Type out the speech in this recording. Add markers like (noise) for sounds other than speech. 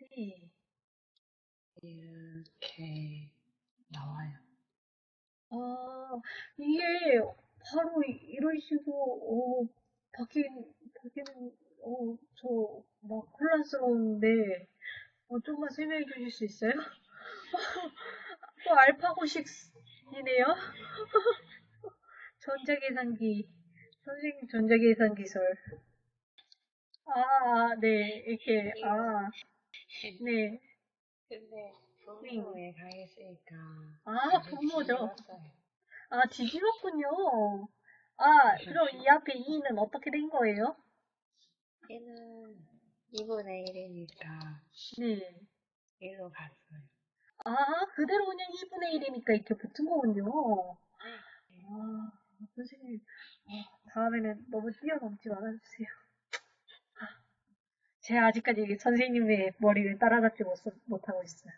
네. 이렇게 나와요. 아, 이게 바로 이- 이런 식으로, 어, 바뀐, 바뀌는, 어, 저, 막 혼란스러운데, 어, 좀만 설명해 주실 수 있어요? (laughs) 또 알파고식이네요? (laughs) 전자계산기. 선생님 전자계산 기술. 아, 아, 네, 이렇게, 아, 네. 근데 부모에 가 있으니까 아, 부모죠. 아, 뒤집었군요. 아, 그럼 이 앞에 2는 어떻게 된 거예요? 얘는 2분의 1이니까 네. 1로 갔어요. 아, 그대로 그냥 2분의 1이니까 이렇게 붙은 거군요. 아, 선생님, 아, 다음에는 너무 뛰어넘지 말아주세요. 제가 아직까지 선생님의 머리를 따라잡지 못, 못하고 있어요.